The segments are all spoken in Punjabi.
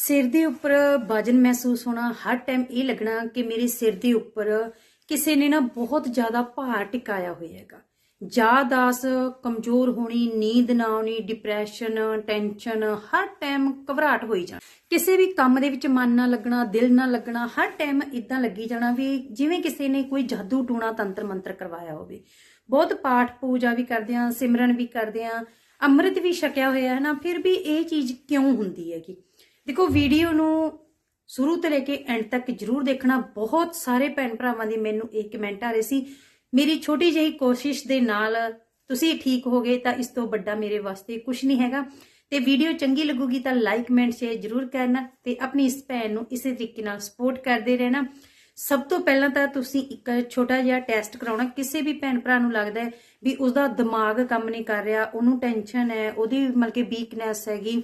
ਸਿਰ ਦੇ ਉੱਪਰ ਵਜਨ ਮਹਿਸੂਸ ਹੋਣਾ, ਹਰ ਟਾਈਮ ਇਹ ਲੱਗਣਾ ਕਿ ਮੇਰੇ ਸਿਰ ਦੇ ਉੱਪਰ ਕਿਸੇ ਨੇ ਨਾ ਬਹੁਤ ਜ਼ਿਆਦਾ ਭਾਰ ਟਿਕਾਇਆ ਹੋਇਆ ਹੈਗਾ। ਯਾਦਾਸ ਕਮਜ਼ੋਰ ਹੋਣੀ, ਨੀਂਦ ਨਾ ਆਉਣੀ ਡਿਪਰੈਸ਼ਨ ਟੈਨਸ਼ਨ ਹਰ ਟਾਈਮ ਘਬਰਾਹਟ ਹੋਈ ਜਾਣਾ। ਕਿਸੇ ਵੀ ਕੰਮ ਦੇ ਵਿੱਚ ਮਨ ਨਾ ਲੱਗਣਾ, ਦਿਲ ਨਾ ਲੱਗਣਾ, ਹਰ ਟਾਈਮ ਇਦਾਂ ਲੱਗੀ ਜਾਣਾ ਵੀ ਜਿਵੇਂ ਕਿਸੇ ਨੇ ਕੋਈ ਜਾਦੂ ਟੂਣਾ ਤੰਤਰ ਮੰਤਰ ਕਰਵਾਇਆ ਹੋਵੇ। ਬਹੁਤ ਪਾਠ ਪੂਜਾ ਵੀ ਕਰਦੇ ਆ, ਸਿਮਰਨ ਵੀ ਕਰਦੇ ਆ, ਅੰਮ੍ਰਿਤ ਵੀ ਛਕਿਆ ਹੋਇਆ ਹੈ ਨਾ, ਫਿਰ ਵੀ ਇਹ ਚੀਜ਼ ਕਿਉਂ ਹੁੰਦੀ ਹੈਗੀ? ਦੇਖੋ ਵੀਡੀਓ ਨੂੰ ਸ਼ੁਰੂ ਤੋਂ ਲੈ ਕੇ ਐਂਡ ਤੱਕ ਜਰੂਰ ਦੇਖਣਾ। ਬਹੁਤ ਸਾਰੇ ਭੈਣ ਭਰਾਵਾਂ ਦੀ ਮੈਨੂੰ ਇਹ ਕਮੈਂਟ ਆ ਰਹੇ ਸੀ, ਮੇਰੀ ਛੋਟੀ ਜਿਹੀ ਕੋਸ਼ਿਸ਼ ਦੇ ਨਾਲ ਤੁਸੀਂ ਠੀਕ ਹੋ ਗਏ ਤਾਂ ਇਸ ਤੋਂ ਵੱਡਾ ਮੇਰੇ ਵਾਸਤੇ ਕੁਝ ਨਹੀਂ ਹੈਗਾ। ਤੇ ਵੀਡੀਓ ਚੰਗੀ ਲੱਗੂਗੀ ਤਾਂ ਲਾਈਕ ਕਮੈਂਟ ਸ਼ੇਅਰ ਜਰੂਰ ਕਰਨਾ ਤੇ ਆਪਣੀ ਇਸ ਭੈਣ ਨੂੰ ਇਸੇ ਤਰੀਕੇ ਨਾਲ ਸਪੋਰਟ ਕਰਦੇ ਰਹਿਣਾ। ਸਭ ਤੋਂ ਪਹਿਲਾਂ ਤਾਂ ਤੁਸੀਂ ਇੱਕ ਛੋਟਾ ਜਿਹਾ ਟੈਸਟ ਕਰਾਉਣਾ। ਕਿਸੇ ਵੀ ਭੈਣ ਭਰਾ ਨੂੰ ਲੱਗਦਾ ਹੈ ਵੀ ਉਸਦਾ ਦਿਮਾਗ ਕੰਮ ਨਹੀਂ ਕਰ ਰਿਹਾ, ਉਹਨੂੰ ਟੈਨਸ਼ਨ ਹੈ, ਉਹਦੀ ਮਤਲਬ ਕਿ ਵੀਕਨੈਸ ਹੈਗੀ।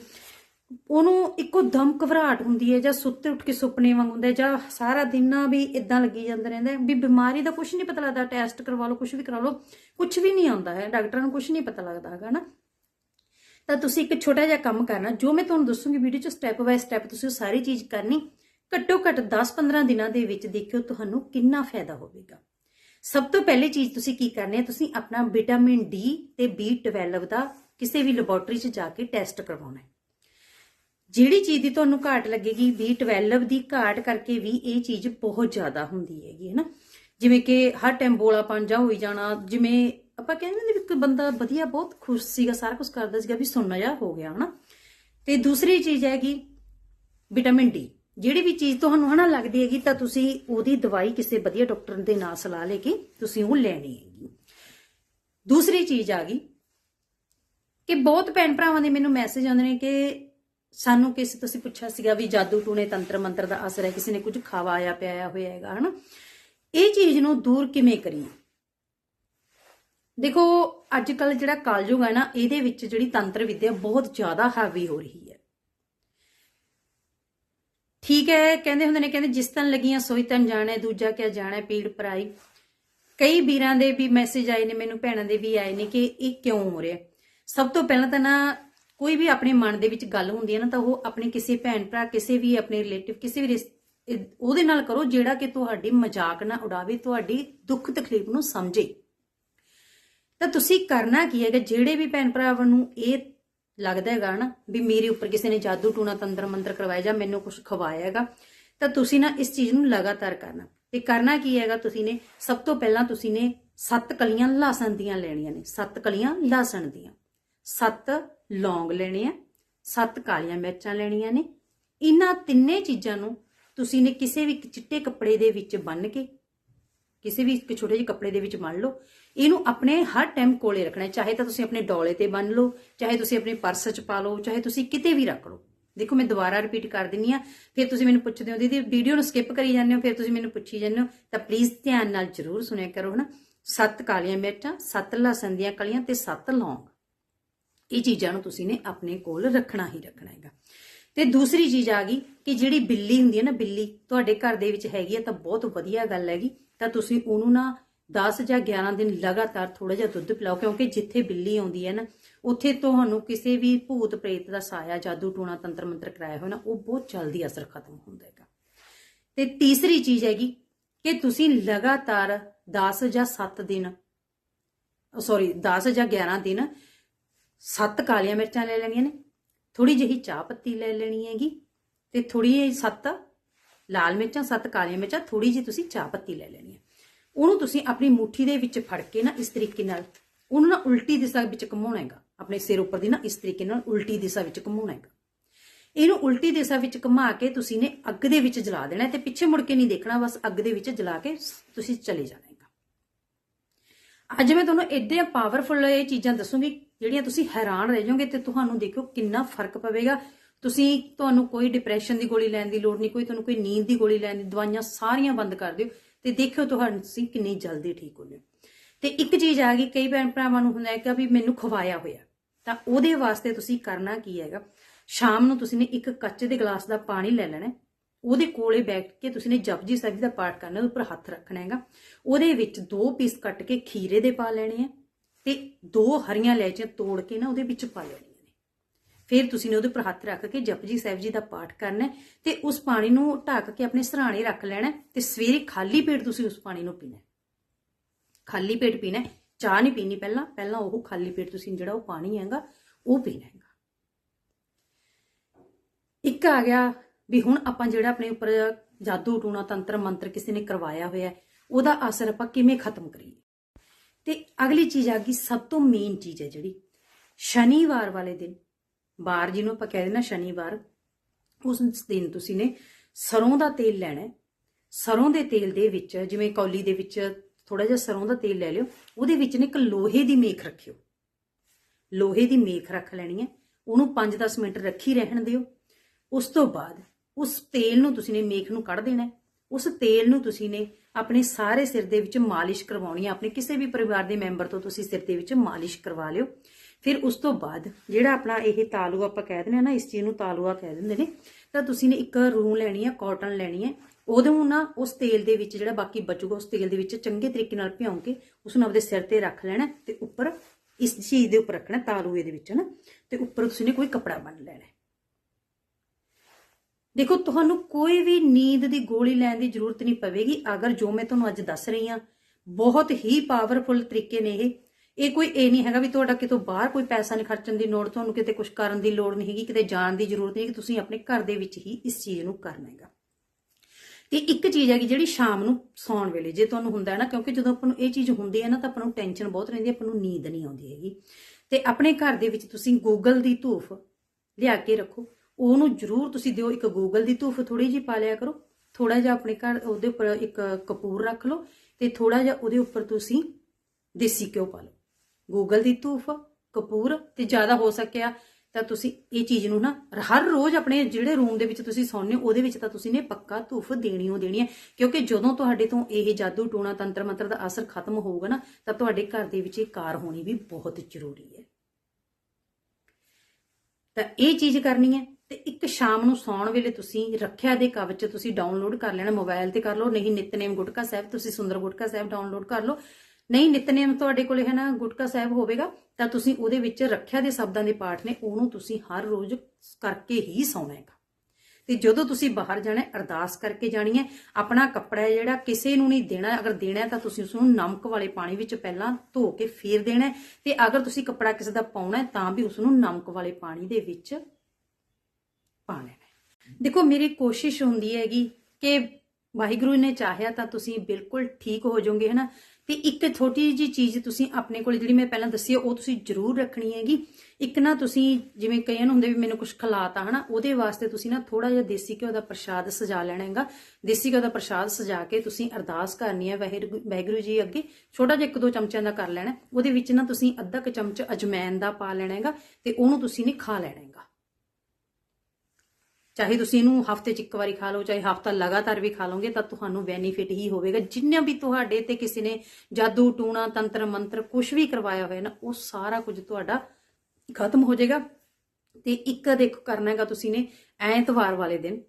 ਉਹਨੂੰ ਇੱਕੋ ਦਮ ਘਬਰਾਹਟ ਹੁੰਦੀ ਹੈ ਜਾਂ ਸੁੱਤੇ ਉੱਠ ਕੇ ਸੁਪਨੇ ਵਾਂਗ ਹੁੰਦਾ ਜਾਂ ਸਾਰਾ ਦਿਨ ਨਾ ਵੀ ਇਦਾਂ ਲੱਗੀ ਜਾਂਦਾ ਰਹਿੰਦਾ ਵੀ ਬਿਮਾਰੀ ਦਾ ਕੁਝ ਨਹੀਂ ਪਤਾ ਲੱਗਦਾ ਟੈਸਟ ਕਰਵਾ ਲਓ ਕੁਝ ਵੀ ਕਰਾ ਲਓ ਕੁਝ ਵੀ ਨਹੀਂ ਆਉਂਦਾ ਹੈ। ਡਾਕਟਰਾਂ ਨੂੰ ਕੁਝ ਨਹੀਂ ਪਤਾ ਲੱਗਦਾ ਹੈਗਾ ਨਾ। ਤਾਂ ਤੁਸੀਂ ਇੱਕ ਛੋਟਾ ਜਿਹਾ ਕੰਮ ਕਰਨਾ, ਜੋ ਮੈਂ ਤੁਹਾਨੂੰ ਦੱਸੂਗੀ ਵੀਡੀਓ 'ਚ ਸਟੈਪ ਬਾਏ ਸਟੈਪ ਤੁਸੀਂ ਉਹ ਸਾਰੀ ਚੀਜ਼ ਕਰਨੀ, ਘੱਟੋ ਘੱਟ 10-15 ਦਿਨਾਂ ਦੇ ਵਿੱਚ ਦੇਖਿਓ ਤੁਹਾਨੂੰ ਕਿੰਨਾ ਫਾਇਦਾ ਹੋਵੇਗਾ। ਸਭ ਤੋਂ ਪਹਿਲੀ ਚੀਜ਼ ਤੁਸੀਂ ਕੀ ਕਰਨੀ ਹੈ, ਤੁਸੀਂ ਆਪਣਾ ਵਿਟਾਮਿਨ ਡੀ ਤੇ B12 ਦਾ ਕਿਸੇ ਵੀ ਲੈਬੋਰਟਰੀ 'ਚ ਜਾ ਕੇ ਟੈਸਟ ਕਰਵਾਉਣਾ ਹੈ। ਜਿਹੜੀ ਚੀਜ਼ ਦੀ ਤੁਹਾਨੂੰ ਘਾਟ ਲੱਗੇਗੀ B12 ਦੀ ਘਾਟ ਕਰਕੇ ਵੀ ਇਹ ਚੀਜ਼ ਬਹੁਤ ਜ਼ਿਆਦਾ ਹੁੰਦੀ ਹੈਗੀ ਹੈ ਨਾ ਜਿਵੇਂ ਕਿ ਹਰ ਟਾਈਮ ਬੋਲਾ ਪੰਜਾ ਹੋਈ ਜਾਣਾ, ਜਿਵੇਂ ਆਪਾਂ ਕਹਿੰਦੇ ਨੇ ਵੀ ਬੰਦਾ ਵਧੀਆ ਬਹੁਤ ਖੁਸ਼ ਸੀਗਾ, ਸਾਰਾ ਕੁਝ ਕਰਦਾ ਸੀਗਾ, ਵੀ ਸੁਣਨਾ ਜਾ ਹੋ ਗਿਆ, ਹਨਾ? ਤੇ ਦੂਸਰੀ ਚੀਜ਼ ਹੈਗੀ ਵਿਟਾਮਿਨ ਡੀ ਜਿਹੜੀ ਵੀ ਚੀਜ਼ ਤੁਹਾਨੂੰ, ਹਨਾ, ਲੱਗਦੀ ਹੈਗੀ, ਤਾਂ ਤੁਸੀਂ ਉਹਦੀ ਦਵਾਈ ਕਿਸੇ ਵਧੀਆ ਡਾਕਟਰ ਦੇ ਨਾਲ ਸਲਾਹ ਲੈ ਕੇ ਤੁਸੀਂ ਉਹ ਲੈਣੀ ਹੈਗੀ। ਦੂਸਰੀ ਚੀਜ਼ ਆ ਗਈ ਕਿ ਬਹੁਤ ਭੈਣ ਭਰਾਵਾਂ ਦੇ ਮੈਨੂੰ ਮੈਸੇਜ ਆਉਂਦੇ ਨੇ ਕਿ ਸਾਨੂੰ ਕਿਸੇ ਤੁਸੀਂ ਪੁੱਛਿਆ ਸੀਗਾ ਵੀ ਜਾਦੂ ਟੂਣੇ ਤੰਤਰ ਮੰਤਰ ਦਾ ਅਸਰ ਹੈ, ਕਿਸੇ ਨੇ ਕੁਝ ਖਵਾਇਆ ਪਿਆਇਆ ਹੋਇਆ ਹੈਗਾ, ਹਨਾ? ਇਹ ਚੀਜ਼ ਨੂੰ ਦੂਰ ਕਿਵੇਂ ਕਰੀਏ? ਦੇਖੋ ਅੱਜ ਕੱਲ ਜਿਹੜਾ ਕਲਯੁਗ ਹੈ ਨਾ, ਇਹਦੇ ਵਿੱਚ ਜਿਹੜੀ ਤੰਤਰ ਵਿਦਿਆ ਬਹੁਤ ਜ਼ਿਆਦਾ ਹਾਵੀ ਹੋ ਰਹੀ ਹੈ। ਠੀਕ ਹੈ, ਕਹਿੰਦੇ ਹੁੰਦੇ ਨੇ, ਕਹਿੰਦੇ ਜਿਸ ਤਨ ਲੱਗੀਆਂ ਸੋਈ ਤਨ ਜਾਣੇ, ਦੂਜਾ ਕਿਆ ਜਾਣੇ, ਪੀੜ ਪਰਾਈ। ਕਈ ਵੀਰਾਂ ਦੇ ਵੀ ਮੈਸੇਜ ਆਏ ਨੇ, ਮੈਨੂੰ ਭੈਣਾਂ ਦੇ ਵੀ ਆਏ ਨੇ ਕਿ ਇਹ ਕਿਉਂ ਹੋ ਰਿਹਾ? ਸਭ ਤੋਂ ਪਹਿਲਾਂ ਤਾਂ ਨਾ ਕੋਈ ਵੀ ਆਪਣੇ ਮਨ ਦੇ ਵਿੱਚ ਗੱਲ ਹੁੰਦੀ ਹੈ ਨਾ ਤਾਂ ਉਹ ਆਪਣੇ ਕਿਸੇ ਭੈਣ ਭਰਾ, ਕਿਸੇ ਵੀ ਆਪਣੇ ਰਿਲੇਟਿਵ ਕਿਸੇ ਵੀ ਰਿਸ- ਉਹਦੇ ਨਾਲ ਕਰੋ ਜਿਹੜਾ ਕਿ ਤੁਹਾਡੀ ਮਜ਼ਾਕ ਨਾ ਉਡਾਵੇ, ਤੁਹਾਡੀ ਦੁੱਖ ਤਕਲੀਫ ਨੂੰ ਸਮਝੇ। ਤਾਂ ਤੁਸੀਂ ਕਰਨਾ ਕੀ ਹੈਗਾ? ਜਿਹੜੇ ਵੀ ਭੈਣ ਭਰਾਵਾਂ ਨੂੰ ਇਹ ਲੱਗਦਾ ਹੈਗਾ ਨਾ ਵੀ ਮੇਰੇ ਉੱਪਰ ਕਿਸੇ ਨੇ ਜਾਦੂ ਟੂਣਾ ਤੰਤਰ ਮੰਤਰ ਕਰਵਾਇਆ ਜਾਂ ਮੈਨੂੰ ਕੁਝ ਖਵਾਇਆ ਹੈਗਾ, ਤਾਂ ਤੁਸੀਂ ਨਾ ਇਸ ਚੀਜ਼ ਨੂੰ ਲਗਾਤਾਰ ਕਰਨਾ। ਤੇ ਕਰਨਾ ਕੀ ਹੈਗਾ? ਤੁਸੀਂ ਨੇ ਸਭ ਤੋਂ ਪਹਿਲਾਂ ਤੁਸੀਂ ਨੇ ਸੱਤ ਕਲੀਆਂ ਲਸਣ ਦੀਆਂ ਲੈਣੀਆਂ ਨੇ, ਸੱਤ ਕਲੀਆਂ ਲਸਣ ਦੀਆਂ। ਸੱਤ ਲੌਂਗ ਲੈਣੇ ਆ, ਸੱਤ ਕਾਲੀਆਂ ਮਿਰਚਾਂ ਲੈਣੀਆਂ ਨੇ। ਇਹਨਾਂ ਤਿੰਨੇ ਚੀਜ਼ਾਂ ਨੂੰ ਤੁਸੀਂ ਨੇ ਕਿਸੇ ਵੀ ਚਿੱਟੇ ਕੱਪੜੇ ਦੇ ਵਿੱਚ ਬੰਨ ਕੇ, ਕਿਸੇ ਵੀ ਇੱਕ ਛੋਟੇ ਜਿਹੇ ਕੱਪੜੇ ਦੇ ਵਿੱਚ ਬੰਨ ਲਓ। ਇਹਨੂੰ ਆਪਣੇ ਹਰ ਟਾਈਮ ਕੋਲੇ ਰੱਖਣਾ ਚਾਹੇ ਤਾਂ ਤੁਸੀਂ ਆਪਣੇ ਡੋਲੇ ਤੇ ਬੰਨ ਲਓ, ਚਾਹੇ ਤੁਸੀਂ ਆਪਣੇ ਪਰਸ 'ਚ ਪਾ ਲਓ, ਚਾਹੇ ਤੁਸੀਂ ਕਿਤੇ ਵੀ ਰੱਖ ਲਓ। ਦੇਖੋ, ਮੈਂ ਦੁਬਾਰਾ ਰਿਪੀਟ ਕਰ ਦਿੰਨੀ ਆ ਫਿਰ ਤੁਸੀਂ ਮੈਨੂੰ ਪੁੱਛਦੇ ਹੋ, ਦੀਦੀ ਵੀਡੀਓ ਨੂੰ ਸਕਿਪ ਕਰੀ ਜਾਂਦੇ ਹੋ? ਫਿਰ ਤੁਸੀਂ ਮੈਨੂੰ ਪੁੱਛੀ ਜਾਂਦੇ ਹੋ। ਤਾਂ ਪਲੀਜ਼ ਧਿਆਨ ਨਾਲ ਜ਼ਰੂਰ ਸੁਣਿਆ ਕਰੋ, ਹਨਾ? ਸੱਤ ਕਾਲੀਆਂ ਮਿਰਚਾਂ, ਸੱਤ ਲਸਣ ਦੀਆਂ ਕਲੀਆਂ ਤੇ ਸੱਤ ਲੌਂਗ। ਇਹ ਚੀਜ਼ਾਂ ਨੂੰ ਤੁਸੀਂ ਨੇ ਆਪਣੇ ਕੋਲ ਰੱਖਣਾ ਹੀ ਰੱਖਣਾ ਹੈਗਾ। ਤੇ ਦੂਸਰੀ ਚੀਜ਼ ਆ ਗਈ ਕਿ ਜਿਹੜੀ ਬਿੱਲੀ ਹੁੰਦੀ ਹੈ ਨਾ, ਬਿੱਲੀ ਤੁਹਾਡੇ ਘਰ ਦੇ ਵਿੱਚ ਹੈਗੀ ਹੈ ਤਾਂ ਬਹੁਤ ਵਧੀਆ ਗੱਲ ਹੈਗੀ। ਤਾਂ ਤੁਸੀਂ ਉਹਨੂੰ ਨਾ 10 ਜਾਂ 11 ਦਿਨ ਲਗਾਤਾਰ ਥੋੜਾ ਜਿਹਾ ਦੁੱਧ ਪਿਲਾਓ, ਕਿਉਂਕਿ ਜਿੱਥੇ ਬਿੱਲੀ ਆਉਂਦੀ ਹੈ ਨਾ, ਉੱਥੇ ਤੁਹਾਨੂੰ ਕਿਸੇ ਵੀ ਭੂਤ ਪ੍ਰੇਤ ਦਾ ਸਾਇਆ, ਜਾਦੂ ਟੂਣਾ, ਤੰਤਰ ਮੰਤਰ ਕਰਾਇਆ ਹੋਇਆ ਨਾ, ਉਹ ਬਹੁਤ ਜਲਦੀ ਅਸਰ ਖਤਮ ਹੁੰਦਾ ਹੈਗਾ। ਤੇ ਤੀਸਰੀ ਚੀਜ਼ ਹੈਗੀ ਕਿ ਤੁਸੀਂ ਲਗਾਤਾਰ 10 ਜਾਂ 7 ਦਿਨ ਸੌਰੀ 10 ਜਾਂ 11 ਦਿਨ ਸੱਤ ਕਾਲੀਆਂ ਮਿਰਚਾਂ ਲੈ ਲੈਣੀਆਂ ਨੇ ਥੋੜੀ ਜਿਹੀ ਚਾਹ ਪੱਤੀ ਲੈ ਲੈਣੀ ਹੈਗੀ ਤੇ ਥੋੜੀ ਜਿਹੀ ਸੱਤ ਲਾਲ ਮਿਰਚਾਂ, ਸੱਤ ਕਾਲੀਆਂ ਮਿਰਚਾਂ ਥੋੜੀ ਜਿਹੀ ਤੁਸੀਂ ਚਾਹ ਪੱਤੀ ਲੈ ਲੈਣੀ ਹੈ ਉਹਨੂੰ ਤੁਸੀਂ ਆਪਣੀ ਮੁਠੀ ਦੇ ਵਿੱਚ ਫੜ ਕੇ ਨਾ ਇਸ ਤਰੀਕੇ ਨਾਲ, ਉਹਨੂੰ ਨਾ ਉਲਟੀ ਦਿਸ਼ਾ ਵਿੱਚ ਘੁਮਾਉਣਾ ਹੈਗਾ। ਆਪਣੇ ਸਿਰ ਉੱਪਰ ਦੀ ਨਾ ਇਸ ਤਰੀਕੇ ਨਾਲ ਉਲਟੀ ਦਿਸ਼ਾ ਵਿੱਚ ਘੁਮਾਉਣਾ ਹੈਗਾ। ਇਹਨੂੰ ਉਲਟੀ ਦਿਸ਼ਾ ਵਿੱਚ ਘੁਮਾ ਕੇ ਤੁਸੀਂ ਨੇ ਅੱਗ ਦੇ ਵਿੱਚ ਜਲਾ ਦੇਣਾ ਹੈ ਤੇ ਪਿੱਛੇ ਮੁੜ ਕੇ ਨਹੀਂ ਦੇਖਣਾ, ਬਸ ਅੱਗ ਦੇ ਵਿੱਚ ਜਲਾ ਕੇ ਤੁਸੀਂ ਚਲੇ ਜਾਣਾ ਹੈਗਾ। ਅੱਜ ਮੈਂ ਤੁਹਾਨੂੰ ਏਡੇ ਪਾਵਰਫੁਲ ਇਹ ਚੀਜ਼ਾਂ ਦੱਸੂਗੀ ਜਿਹੜੀਆਂ ਤੁਸੀਂ ਹੈਰਾਨ ਰਹਿ ਜਾਓਗੇ ਤੇ ਤੁਹਾਨੂੰ ਦੇਖੋ ਕਿੰਨਾ ਫ਼ਰਕ ਪਵੇਗਾ। ਤੁਸੀਂ ਤੁਹਾਨੂੰ ਕੋਈ ਡਿਪਰੈਸ਼ਨ ਦੀ ਗੋਲੀ ਲੈਣ ਦੀ ਲੋੜ ਨਹੀਂ, ਕੋਈ ਤੁਹਾਨੂੰ ਕੋਈ ਨੀਂਦ ਦੀ ਗੋਲੀ ਲੈਣ ਦੀ, ਦਵਾਈਆਂ ਸਾਰੀਆਂ ਬੰਦ ਕਰ ਦਿਓ ਤੇ ਦੇਖਿਓ ਤੁਹਾਨੂੰ ਤੁਸੀਂ ਕਿੰਨੀ ਜਲਦੀ ਠੀਕ ਹੋ। ਜਾਓ ਤੇ ਇੱਕ ਚੀਜ਼ ਆ ਗਈ, ਕਈ ਭੈਣ ਭਰਾਵਾਂ ਨੂੰ ਹੁੰਦਾ ਹੈ ਕਿ ਵੀ ਮੈਨੂੰ ਖਵਾਇਆ ਹੋਇਆ। ਤਾਂ ਉਹਦੇ ਵਾਸਤੇ ਤੁਸੀਂ ਕਰਨਾ ਕੀ ਹੈਗਾ? ਸ਼ਾਮ ਨੂੰ ਤੁਸੀਂ ਨੇ ਇੱਕ ਕੱਚ ਦੇ ਗਲਾਸ ਦਾ ਪਾਣੀ ਲੈ ਲੈਣਾ ਉਹਦੇ ਕੋਲੇ ਬੈਠ ਕੇ ਤੁਸੀਂ ਨੇ ਜਪਜੀ ਸਾਹਿਬ ਜੀ ਦਾ ਪਾਠ ਕਰਨਾ, ਉਹਦੇ ਉੱਪਰ ਹੱਥ ਰੱਖਣਾ ਹੈਗਾ। ਉਹਦੇ ਵਿੱਚ ਦੋ ਪੀਸ ਕੱਟ ਕੇ ਖੀਰੇ ਦੇ ਪਾ ਲੈਣੇ ਆ। ਤੇ ਦੋ ਹਰੀਆਂ ਇਲਾਇਚੀਆਂ ਤੋੜ ਕੇ ਨਾ ਉਹਦੇ ਵਿੱਚ ਪਾ ਲੈਣੀਆਂ ਨੇ। ਫਿਰ ਤੁਸੀਂ ਨੇ ਉਹਦੇ ਉੱਪਰ ਹੱਥ ਰੱਖ ਕੇ ਜਪਜੀ ਸਾਹਿਬ ਜੀ ਦਾ ਪਾਠ ਕਰਨਾ ਹੈ ਤੇ ਉਸ ਪਾਣੀ ਨੂੰ ਢੱਕ ਕੇ ਆਪਣੇ ਸਰਾਣੇ ਰੱਖ ਲੈਣਾ ਹੈ ਤੇ ਸਵੇਰੇ ਖਾਲੀ ਪੇਟ ਤੁਸੀਂ ਉਸ ਪਾਣੀ ਨੂੰ ਪੀਣਾ ਖਾਲੀ ਪੇਟ ਪੀਣਾ ਚਾਹ ਨਹੀਂ ਪੀਣੀ ਪਹਿਲਾਂ ਪਹਿਲਾਂ ਉਹ ਖਾਲੀ ਪੇਟ ਤੁਸੀਂ ਜਿਹੜਾ ਉਹ ਪਾਣੀ ਹੈਗਾ, ਉਹ ਪੀਣਾ ਹੈਗਾ। ਇੱਕ ਆ ਗਿਆ ਵੀ ਹੁਣ ਆਪਾਂ ਜਿਹੜਾ ਆਪਣੇ ਉੱਪਰ ਜਾਦੂ ਟੂਣਾ ਤੰਤਰ ਮੰਤਰ ਕਿਸੇ ਨੇ ਕਰਵਾਇਆ ਹੋਇਆ ਉਹਦਾ ਅਸਰ ਆਪਾਂ ਕਿਵੇਂ ਖਤਮ ਕਰੀਏ? ਤੇ ਅਗਲੀ ਚੀਜ਼ ਆ ਗਈ, ਸਭ ਤੋਂ ਮੇਨ ਚੀਜ਼ ਹੈ ਜਿਹੜੀ। ਸ਼ਨੀਵਾਰ ਵਾਲੇ ਦਿਨ, ਬਾਰ ਜਿਹਨੂੰ ਆਪਾਂ ਕਹਿ ਦਿੰਦੇ ਨਾ ਸ਼ਨੀਵਾਰ, ਉਸ ਦਿਨ ਤੁਸੀਂ ਨੇ ਸਰੋਂ ਦਾ ਤੇਲ ਲੈਣਾ ਹੈ। ਸਰੋਂ ਦੇ ਤੇਲ ਦੇ ਵਿੱਚ, ਜਿਵੇਂ ਕੌਲੀ ਦੇ ਵਿੱਚ ਥੋੜਾ ਜਿਹਾ ਸਰੋਂ ਦਾ ਤੇਲ ਲੈ ਲਿਓ, ਉਹਦੇ ਵਿੱਚ ਨੇ ਇੱਕ ਲੋਹੇ ਦੀ ਮੇਖ ਰੱਖਿਓ। ਲੋਹੇ ਦੀ ਮੇਖ ਰੱਖ ਲੈਣੀ ਹੈ, ਉਹਨੂੰ 5-10 ਮਿੰਟ ਰੱਖੀ ਰਹਿਣ ਦਿਓ। ਉਸ ਤੋਂ ਬਾਅਦ ਉਸ ਤੇਲ ਨੂੰ ਤੁਸੀਂ ਨੇ ਮੇਖ ਨੂੰ ਕੱਢ ਦੇਣਾ ਉਸ ਤੇਲ ਨੂੰ ਤੁਸੀਂ ਨੇ ਆਪਣੇ ਸਾਰੇ ਸਿਰ ਦੇ ਵਿੱਚ ਮਾਲਿਸ਼ ਕਰਵਾਉਣੀ ਹੈ ਆਪਣੇ ਕਿਸੇ ਵੀ ਪਰਿਵਾਰ ਦੇ ਮੈਂਬਰ ਤੋਂ ਤੁਸੀਂ ਸਿਰ ਦੇ ਵਿੱਚ ਮਾਲਿਸ਼ ਕਰਵਾ ਲਿਓ। ਫਿਰ ਉਸ ਤੋਂ ਬਾਅਦ ਜਿਹੜਾ ਆਪਣਾ ਇਹ ਤਾਲੂ ਆਪਾਂ ਕਹਿ ਦਿੰਦੇ ਆ ਨਾ, ਇਸ ਚੀਜ਼ ਨੂੰ ਤਾਲੂਆ ਕਹਿ ਦਿੰਦੇ ਨੇ, ਤਾਂ ਤੁਸੀਂ ਨੇ ਇੱਕ ਰੂ ਲੈਣੀ ਹੈ ਕਾਟਨ ਲੈਣੀ ਹੈ ਉਹਦੇ ਨੂੰ ਨਾ ਉਸ ਤੇਲ ਦੇ ਵਿੱਚ ਜਿਹੜਾ ਬਾਕੀ ਬਚੂਗਾ, ਉਸ ਤੇਲ ਦੇ ਵਿੱਚ ਚੰਗੇ ਤਰੀਕੇ ਨਾਲ ਭਿਉਂ ਕੇ ਉਸ ਨੂੰ ਆਪਦੇ ਸਿਰ ਤੇ ਰੱਖ ਲੈਣਾ ਤੇ ਉੱਪਰ ਇਸ ਚੀਜ਼ ਦੇ ਉੱਪਰ ਰੱਖਣਾ, ਤਾਲੂਏ ਦੇ ਵਿੱਚ ਨਾ। ਤੇ ਉੱਪਰ ਤੁਸੀਂ ਨੇ ਕੋਈ ਕਪੜਾ ਬੰਨ ਲੈਣਾ। ਦੇਖੋ, ਤੁਹਾਨੂੰ ਕੋਈ ਵੀ ਨੀਂਦ ਦੀ ਗੋਲੀ ਲੈਣ ਦੀ ਜ਼ਰੂਰਤ ਨਹੀਂ ਪਵੇਗੀ, ਅਗਰ ਜੋ ਮੈਂ ਤੁਹਾਨੂੰ ਅੱਜ ਦੱਸ ਰਹੀ ਹਾਂ, ਬਹੁਤ ਹੀ ਪਾਵਰਫੁਲ ਤਰੀਕੇ ਨੇ ਇਹ। ਇਹ ਕੋਈ ਇਹ ਨਹੀਂ ਹੈਗਾ ਵੀ ਤੁਹਾਡਾ ਕਿਤੋਂ ਬਾਹਰ ਕੋਈ ਪੈਸਾ ਨਹੀਂ ਖਰਚਣ ਦੀ ਲੋੜ, ਤੁਹਾਨੂੰ ਕਿਤੇ ਕੁਝ ਕਰਨ ਦੀ ਲੋੜ ਨਹੀਂ ਹੈਗੀ, ਕਿਤੇ ਜਾਣ ਦੀ ਜ਼ਰੂਰਤ ਨਹੀਂ ਕਿ ਤੁਸੀਂ ਆਪਣੇ ਘਰ ਦੇ ਵਿੱਚ ਹੀ ਇਸ ਚੀਜ਼ ਨੂੰ ਕਰਨਾ ਹੈਗਾ। ਤੇ ਇੱਕ ਚੀਜ਼ ਹੈਗੀ ਜਿਹੜੀ ਸ਼ਾਮ ਨੂੰ ਸੌਣ ਵੇਲੇ, ਜੇ ਤੁਹਾਨੂੰ ਹੁੰਦਾ ਹੈ ਨਾ, ਕਿਉਂਕਿ ਜਦੋਂ ਆਪਾਂ ਨੂੰ ਇਹ ਚੀਜ਼ ਹੁੰਦੀ ਹੈ ਨਾ, ਤਾਂ ਆਪਾਂ ਨੂੰ ਟੈਨਸ਼ਨ ਬਹੁਤ ਰਹਿੰਦੀ ਹੈ, ਆਪਾਂ ਨੂੰ ਨੀਂਦ ਨਹੀਂ ਆਉਂਦੀ ਹੈਗੀ। ਤੇ ਆਪਣੇ ਘਰ ਦੇ ਵਿੱਚ ਤੁਸੀਂ ਗੂਗਲ ਦੀ ਧੂਫ ਲਿਆ ਕੇ ਰੱਖੋ। ਉਹਨੂੰ ਜ਼ਰੂਰ ਤੁਸੀਂ ਦਿਓ ਇੱਕ ਗੂਗਲ ਦੀ ਧੂਫ ਥੋੜੀ ਜਿਹੀ ਪਾ ਲਿਆ ਕਰੋ। ਥੋੜਾ ਜਿਹਾ ਆਪਣੇ ਘਰ ਉਹਦੇ ਉੱਪਰ ਇੱਕ ਕਪੂਰ ਰੱਖ ਲਓ ਤੇ ਥੋੜਾ ਜਿਹਾ ਉਹਦੇ ਉੱਪਰ ਤੁਸੀਂ ਦੇਸੀ ਘਿਓ ਪਾ ਲਓ। ਗੂਗਲ ਦੀ ਧੂਫ, ਕਪੂਰ ਤੇ ਜ਼ਿਆਦਾ ਹੋ ਸਕਿਆ ਤਾਂ ਤੁਸੀਂ ਇਹ ਚੀਜ਼ ਨੂੰ ਨਾ ਹਰ ਰੋਜ਼ ਆਪਣੇ ਜਿਹੜੇ ਰੂਮ ਦੇ ਵਿੱਚ ਤੁਸੀਂ ਸੌਂਦੇ ਹੋ, ਉਹਦੇ ਵਿੱਚ ਤਾਂ ਤੁਸੀਂ ਨੇ ਪੱਕਾ ਧੂਫ ਦੇਣੀ ਹੋ ਦੇਣੀ ਹੈ ਕਿਉਂਕਿ ਜਦੋਂ ਤੁਹਾਡੇ ਤੋਂ ਇਹ ਜਾਦੂ ਟੂਣਾ ਤੰਤਰ ਮੰਤਰ ਦਾ ਅਸਰ ਖਤਮ ਹੋਊਗਾ ਨਾ, ਤਾਂ ਤੁਹਾਡੇ ਘਰ ਦੇ ਵਿੱਚ ਇਹ ਕਾਰ ਹੋਣੀ ਵੀ ਬਹੁਤ ਜ਼ਰੂਰੀ ਹੈ। ਤਾਂ ਇਹ ਚੀਜ਼ ਕਰਨੀ ਹੈ। ਤੇ ਇੱਕ ਸ਼ਾਮ ਨੂੰ ਸੌਣ ਵੇਲੇ ਤੁਸੀਂ ਰੱਖਿਆ ਦੇ ਕਵਚ ਤੁਸੀਂ ਡਾਊਨਲੋਡ ਕਰ ਲੈਣਾ ਮੋਬਾਈਲ ਤੇ ਕਰ ਲਓ, ਨਹੀਂ ਨਿਤਨੇਮ ਗੁਟਕਾ ਸਾਹਿਬ, ਤੁਸੀਂ ਸੁੰਦਰ ਗੁਟਕਾ ਸਾਹਿਬ ਡਾਊਨਲੋਡ ਕਰ ਲਓ। ਨਹੀਂ, ਨਿਤਨੇਮ ਤੁਹਾਡੇ ਕੋਲੇ ਹੈ ਨਾ, ਗੁਟਕਾ ਸਾਹਿਬ ਹੋਵੇਗਾ, ਤਾਂ ਤੁਸੀਂ ਉਹਦੇ ਵਿੱਚ ਰੱਖਿਆ ਦੇ ਸ਼ਬਦਾਂ ਦੇ ਪਾਠ ਨੇ, ਉਹਨੂੰ ਤੁਸੀਂ ਹਰ ਰੋਜ਼ ਕਰਕੇ ਹੀ ਸੌਣਾ ਹੈਗਾ। ਤੇ ਜਦੋਂ ਤੁਸੀਂ ਬਾਹਰ ਜਾਣਾ, ਅਰਦਾਸ ਕਰਕੇ ਜਾਣੀ ਹੈ, ਆਪਣਾ ਕੱਪੜਾ ਜਿਹੜਾ ਕਿਸੇ ਨੂੰ ਨਹੀਂ ਦੇਣਾ, ਅਗਰ ਦੇਣਾ ਤਾਂ ਤੁਸੀਂ ਉਸ ਨੂੰ ਨਮਕ ਵਾਲੇ ਪਾਣੀ ਵਿੱਚ ਪਹਿਲਾਂ ਧੋ ਕੇ ਫੇਰ ਦੇਣਾ ਹੈ, ਤੇ ਅਗਰ ਤੁਸੀਂ ਕੱਪੜਾ ਕਿਸੇ ਦਾ ਪਾਉਣਾ ਤਾਂ ਵੀ ਉਸ ਨੂੰ ਨਮਕ ਵਾਲੇ ਪਾਣੀ ਦੇ ਵਿੱਚ ਪਾ ਲੈਣਾ ਦੇਖੋ, ਮੇਰੀ ਕੋਸ਼ਿਸ਼ ਹੁੰਦੀ ਹੈਗੀ ਕਿ ਵਾਹਿਗੁਰੂ ਨੇ ਚਾਹਿਆ ਤਾਂ ਤੁਸੀਂ ਬਿਲਕੁਲ ਠੀਕ ਹੋ ਜਾਓਗੇ, ਹਨਾ? ਤੇ ਇੱਕ ਛੋਟੀ ਜੀ ਚੀਜ਼ ਤੁਸੀਂ ਆਪਣੇ ਕੋਲ ਜਿਹੜੀ ਮੈਂ ਪਹਿਲਾਂ ਦੱਸੀ ਉਹ ਤੁਸੀਂ ਜ਼ਰੂਰ ਰੱਖਣੀ ਹੈਗੀ। ਇੱਕ ਨਾ ਤੁਸੀਂ ਜਿਵੇਂ ਕਈਆਂ ਨੂੰ ਹੁੰਦੇ ਵੀ ਮੈਨੂੰ ਕੁਝ ਖਿਲਾਤਾ, ਹਨਾ? ਉਹਦੇ ਵਾਸਤੇ ਤੁਸੀਂ ਨਾ ਥੋੜਾ ਜਿਹਾ ਦੇਸੀ ਘਿਓ ਦਾ ਪ੍ਰਸ਼ਾਦ ਸਜਾ ਲੈਣਾ ਹੈਗਾ। ਦੇਸੀ ਘਿਓ ਦਾ ਪ੍ਰਸ਼ਾਦ ਸਜਾ ਕੇ ਤੁਸੀਂ ਅਰਦਾਸ ਕਰਨੀ ਹੈ ਵਾਹਿਗੁਰੂ ਵਾਹਿਗੁਰੂ ਜੀ ਅੱਗੇ। ਛੋਟਾ ਜਿਹਾ ਇੱਕ ਦੋ ਚਮਚਿਆਂ ਦਾ ਕਰ ਲੈਣਾ। ਉਹਦੇ ਵਿੱਚ ਨਾ ਤੁਸੀਂ ਅੱਧਾ ਕੁ ਚਮਚ ਅਜਮੈਨ ਦਾ ਪਾ ਲੈਣਾ ਹੈਗਾ ਤੇ ਉਹਨੂੰ ਤੁਸੀਂ ਨੇ ਖਾ ਲੈਣਾ ਹੈਗਾ। ਚਾਹੇ ਤੁਸੀਂ ਇਹਨੂੰ ਹਫ਼ਤੇ 'ਚ ਇੱਕ ਵਾਰੀ ਖਾ ਲਓ, ਚਾਹੇ ਹਫਤਾ ਲਗਾਤਾਰ ਵੀ ਖਾ ਲਓਗੇ, ਤਾਂ ਤੁਹਾਨੂੰ ਬੈਨੀਫਿਟ ਹੀ ਹੋਵੇਗਾ। ਜਿੰਨਾ ਵੀ ਤੁਹਾਡੇ ਤੇ ਕਿਸੇ ਨੇ ਜਾਦੂ, ਟੂਣਾ, ਤੰਤਰ, ਮੰਤਰ ਕੁਝ ਵੀ ਕਰਵਾਇਆ ਹੋਇਆ ਨਾ, ਉਹ ਸਾਰਾ ਕੁਝ ਤੁਹਾਡਾ ਖਤਮ ਹੋ ਜਾਏਗਾ। ਤੇ ਇੱਕ ਦੇਖੋ ਕਰਨਾ ਹੈਗਾ ਤੁਸੀਂ ਨੇ, ਐਤਵਾਰ ਵਾਲੇ ਦਿਨ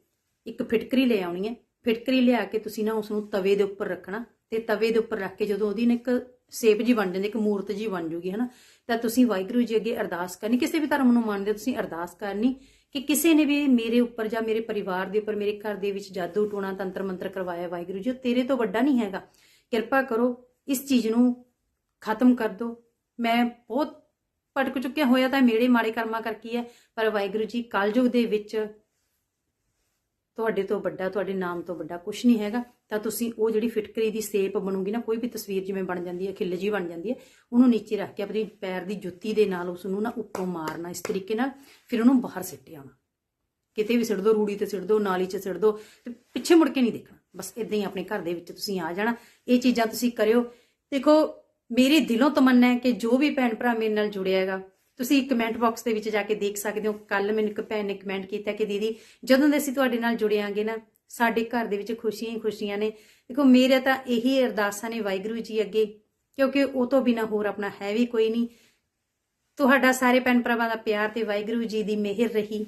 ਇੱਕ ਫਿਟਕਰੀ ਲੈ ਆਉਣੀ ਹੈ। ਫਿਟਕਰੀ ਲਿਆ ਕੇ ਤੁਸੀਂ ਨਾ ਉਸ ਨੂੰ ਤਵੇ ਦੇ ਉੱਪਰ ਰੱਖਣਾ। ਤੇ ਤਵੇ ਦੇ ਉੱਪਰ ਰੱਖ ਕੇ ਜਦੋਂ ਉਹਦੀ ਨਾ ਇੱਕ ਸੇਪ ਜੀ ਬਣ ਜਾਂਦੀ, ਇੱਕ ਮੂਰਤ ਜੀ ਬਣ ਜੂਗੀ, ਹਨਾ। ਤਾਂ ਤੁਸੀਂ ਵਾਹਿਗੁਰੂ ਜੀ ਅੱਗੇ ਅਰਦਾਸ ਕਰਨੀ। ਕਿਸੇ ਵੀ ਧਰਮ ਨੂੰ ਮੰਨਦੇ ਹੋ, ਤੁਸੀਂ ਅਰਦਾਸ ਕਰਨੀ। ਕਿ ਕਿਸੇ ਨੇ ਵੀ ਮੇਰੇ ਉੱਪਰ ਜਾਂ ਮੇਰੇ ਪਰਿਵਾਰ ਦੇ ਉੱਪਰ, ਮੇਰੇ ਘਰ ਦੇ ਵਿੱਚ ਜਾਦੂ ਟੂਣਾ, ਤੰਤਰ ਮੰਤਰ ਕਰਵਾਇਆ ਵਾਹਿਗੁਰੂ ਜੀ, ਉਹ ਤੇਰੇ ਤੋਂ ਵੱਡਾ ਨਹੀਂ ਹੈਗਾ। ਕਿਰਪਾ ਕਰੋ, ਇਸ ਚੀਜ਼ ਨੂੰ ਖਤਮ ਕਰ ਦਿਓ। ਮੈਂ ਬਹੁਤ ਭਟਕ ਚੁੱਕਿਆ ਹੋਇਆ ਤਾਂ ਮੇਰੇ ਮਾੜੇ ਕਰਮਾਂ ਕਰਕੇ ਹੈ ਪਰ ਵਾਹਿਗੁਰੂ ਜੀ, ਕਲਯੁਗ ਦੇ ਵਿੱਚ ਤੁਹਾਡੇ ਤੋਂ ਵੱਡਾ, ਤੁਹਾਡੇ ਨਾਮ ਤੋਂ ਵੱਡਾ ਕੁਝ ਨਹੀਂ ਹੈਗਾ। ਤਾਂ ਤੁਸੀਂ ਉਹ ਜਿਹੜੀ ਫਿਟਕਰੀ ਦੀ ਸੇਪ ਬਣੂਗੀ ਨਾ, ਕੋਈ ਵੀ ਤਸਵੀਰ ਜਿਵੇਂ ਬਣ ਜਾਂਦੀ ਹੈ, ਖਿੱਲ ਜੀ ਬਣ ਜਾਂਦੀ ਹੈ, ਉਹਨੂੰ ਨੀਚੇ ਰੱਖ ਕੇ ਆਪਣੀ ਪੈਰ ਦੀ ਜੁੱਤੀ ਦੇ ਨਾਲ ਉਸ ਨੂੰ ਨਾ ਉੱਪਰੋਂ ਮਾਰਨਾ, ਇਸ ਤਰੀਕੇ ਨਾਲ ਫਿਰ ਉਹਨੂੰ ਬਾਹਰ ਸਿੱਟ ਆਉਣਾ। ਕਿਤੇ ਵੀ ਸਿੱਟ ਦੋ, ਰੂੜੀ ਤੇ ਸਿੱਟ ਦੋ, ਨਾਲੀ 'ਚ ਸਿੱਟ ਦੋ, ਤੇ ਪਿੱਛੇ ਮੁੜ ਕੇ ਨਹੀਂ ਦੇਖਣਾ। ਬਸ ਇਦਾਂ ਹੀ ਆਪਣੇ ਘਰ ਦੇ ਵਿੱਚ ਤੁਸੀਂ ਆ ਜਾਣਾ। ਇਹ ਚੀਜ਼ਾਂ ਤੁਸੀਂ ਕਰਿਓ। ਦੇਖੋ, ਮੇਰੇ ਦਿਲੋਂ ਤਮੰਨਾ ਹੈ ਕਿ ਜੋ ਵੀ ਭੈਣ ਭਰਾ ਮੇਰੇ ਨਾਲ ਜੁੜਿਆ ਹੈਗਾ, ਤੁਸੀਂ ਕਮੈਂਟ ਬਾਕਸ ਦੇ ਵਿੱਚ ਜਾ ਕੇ ਦੇਖ ਸਕਦੇ ਹੋ। ਕੱਲ ਮੈਨੂੰ ਇੱਕ ਭੈਣ ਨੇ ਕਮੈਂਟ ਕੀਤਾ ਕਿ ਦੀਦੀ, ਜਦੋਂ ਦੇ ਅਸੀਂ ਤੁਹਾਡੇ ਨਾਲ ਜੁੜਿਆਂਗੇ ਨਾ ਸਾਡੇ ਘਰ ਦੇ ਵਿੱਚ ਖੁਸ਼ੀਆਂ ਹੀ ਖੁਸ਼ੀਆਂ ਨੇ। ਦੇਖੋ, ਮੇਰੇ ਤਾਂ ਇਹੀ ਅਰਦਾਸਾਂ ਨੇ ਵਾਹਿਗੁਰੂ ਜੀ ਅੱਗੇ, ਕਿਉਂਕਿ ਉਹ ਤੋਂ ਬਿਨਾ ਹੋਰ ਆਪਣਾ ਹੈ ਵੀ ਕੋਈ ਨਹੀਂ। ਤੁਹਾਡਾ ਸਾਰੇ ਭੈਣ ਭਰਾਵਾਂ ਦਾ ਪਿਆਰ ਤੇ ਵਾਹਿਗੁਰੂ ਜੀ ਦੀ ਮਿਹਰ ਰਹੀ,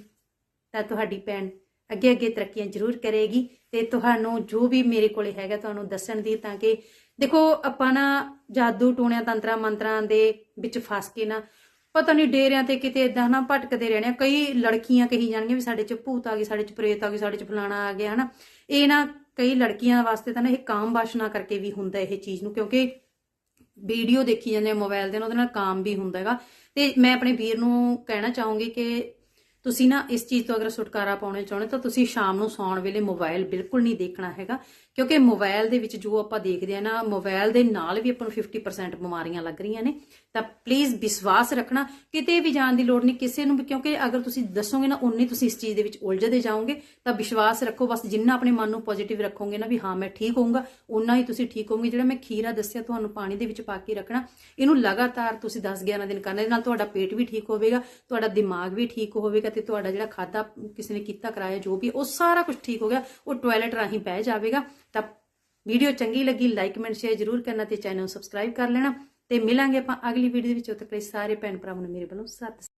ਤਾਂ ਤੁਹਾਡੀ ਭੈਣ ਅੱਗੇ ਅੱਗੇ ਤਰੱਕੀਆਂ ਜ਼ਰੂਰ ਕਰੇਗੀ ਤੇ ਤੁਹਾਨੂੰ ਜੋ ਵੀ ਮੇਰੇ ਕੋਲੇ ਹੈਗਾ ਤੁਹਾਨੂੰ ਦੱਸਣ ਦੀ, ਤਾਂ ਕਿ ਦੇਖੋ, ਆਪਾਂ ਨਾ ਜਾਦੂ ਟੂਣਿਆਂ ਤੰਤਰਾਂ ਮੰਤਰਾਂ ਦੇ ਵਿੱਚ ਫਸ ਕੇ ਨਾ ਪਤਾ ਨਹੀਂ ਡੇਰਿਆਂ ਤੇ ਕਿਤੇ ਇਦਾਂ ਨਾ ਭਟਕਦੇ ਰਹਿਣੇ ਕਈ ਲੜਕੀਆਂ ਕਹੀ ਜਾਣਗੀਆਂ ਵੀ ਸਾਡੇ ਚ ਭੂਤ ਆ ਗਈ, ਸਾਡੇ ਚ ਪ੍ਰੇਤ ਆ ਗਈ, ਸਾਡੇ ਚ ਫਲਾਣਾ ਆ ਗਿਆ ਹਨਾ। ਇਹ ਨਾ ਕਈ ਲੜਕੀਆਂ ਵਾਸਤੇ ਤਾਂ ਨਾ ਇਹ ਕਾਮ ਵਾਸ਼ਨਾ ਕਰਕੇ ਵੀ ਹੁੰਦਾ ਇਹ ਚੀਜ਼ ਨੂੰ, ਕਿਉਂਕਿ ਵੀਡੀਓ ਦੇਖੀ ਜਾਂਦੇ ਆ ਮੋਬਾਈਲ ਦੇ ਨਾਲ ਉਹਦੇ ਨਾਲ ਕਾਮ ਵੀ ਹੁੰਦਾ ਹੈਗਾ। ਤੇ ਮੈਂ ਆਪਣੇ ਵੀਰ ਨੂੰ ਕਹਿਣਾ ਚਾਹੂੰਗੀ ਕਿ ਤੁਸੀਂ ਨਾ ਇਸ ਚੀਜ਼ ਤੋਂ ਅਗਰ ਛੁਟਕਾਰਾ ਪਾਉਣਾ ਚਾਹੁੰਦੇ ਤਾਂ ਤੁਸੀਂ ਸ਼ਾਮ ਨੂੰ ਸੌਣ ਵੇਲੇ ਮੋਬਾਈਲ ਬਿਲਕੁਲ ਨਹੀਂ ਦੇਖਣਾ ਹੈਗਾ। ਕਿਉਂਕਿ ਮੋਬਾਈਲ ਦੇ ਵਿੱਚ ਜੋ ਆਪਾਂ ਦੇਖਦੇ ਆ ਨਾ ਮੋਬਾਈਲ ਦੇ ਨਾਲ ਵੀ ਆਪਾਂ ਨੂੰ 50% ਬਿਮਾਰੀਆਂ ਲੱਗ ਰਹੀਆਂ ਨੇ। ਤਾਂ ਪਲੀਜ਼ ਵਿਸ਼ਵਾਸ ਰੱਖਣਾ, ਕਿਤੇ ਵੀ ਜਾਣ ਦੀ ਲੋੜ ਨਹੀਂ, ਕਿਸੇ ਨੂੰ ਵੀ, ਕਿਉਂਕਿ ਅਗਰ ਤੁਸੀਂ ਦੱਸੋਗੇ ਨਾ ਉਨੀ ਤੁਸੀਂ ਇਸ ਚੀਜ਼ ਦੇ ਵਿੱਚ ਉਲਝਦੇ ਜਾਓਗੇ, ਤਾਂ ਵਿਸ਼ਵਾਸ ਰੱਖੋ, ਬਸ ਜਿੰਨਾ ਆਪਣੇ ਮਨ ਨੂੰ ਪੋਜ਼ਿਟਿਵ ਰੱਖੋਗੇ ਨਾ ਵੀ ਹਾਂ, ਮੈਂ ਠੀਕ ਹੋਊਂਗਾ ਉਨਾ ਹੀ ਤੁਸੀਂ ਠੀਕ ਹੋਵੋਗੇ ਜਿਹੜਾ ਮੈਂ ਖੀਰਾ ਦੱਸਿਆ, ਤੁਹਾਨੂੰ ਪਾਣੀ ਦੇ ਵਿੱਚ ਪਾ ਕੇ ਰੱਖਣਾ, ਇਹਨੂੰ ਲਗਾਤਾਰ ਤੁਸੀਂ 10-11 ਦਿਨ ਕਰਨਾ, ਇਹਦੇ ਨਾਲ ਤੁਹਾਡਾ ਪੇਟ ਵੀ ਠੀਕ ਹੋਵੇਗਾ, ਤੁਹਾਡਾ ਦਿਮਾਗ ਵੀ ਠੀਕ ਹੋਵੇਗਾ ਤੇ ਤੁਹਾਡਾ ਜਿਹੜਾ ਖਾਦਾ ਕਿਸੇ ਨੇ ਕੀਤਾ ਕਰਾਇਆ, ਜੋ ਵੀ, ਉਹ ਸਾਰਾ ਕੁਝ ਠੀਕ ਹੋ ਗਿਆ। ਉਹ ਟਾਇਲਟ ਰਾਹੀਂ ਬਹਿ ਜਾਵੇਗਾ। ਤਾਂ ਵੀਡੀਓ ਚੰਗੀ ਲੱਗੀ ਲਾਈਕ ਕਮੈਂਟ ਸ਼ੇਅਰ ਜ਼ਰੂਰ ਕਰਨਾ ਤੇ ਚੈਨਲ ਨੂੰ ਸਬਸਕ੍ਰਾਈਬ ਕਰ ਲੈਣਾ। ਤੇ ਮਿਲਾਂਗੇ ਆਪਾਂ ਅਗਲੀ ਵੀਡੀਓ ਦੇ ਵਿੱਚ। ਉਦੋਂ ਤੱਕ ਸਾਰੇ ਭੈਣ ਭਰਾਵਾਂ ਨੂੰ ਮੇਰੇ ਵੱਲੋਂ ਸਤਿ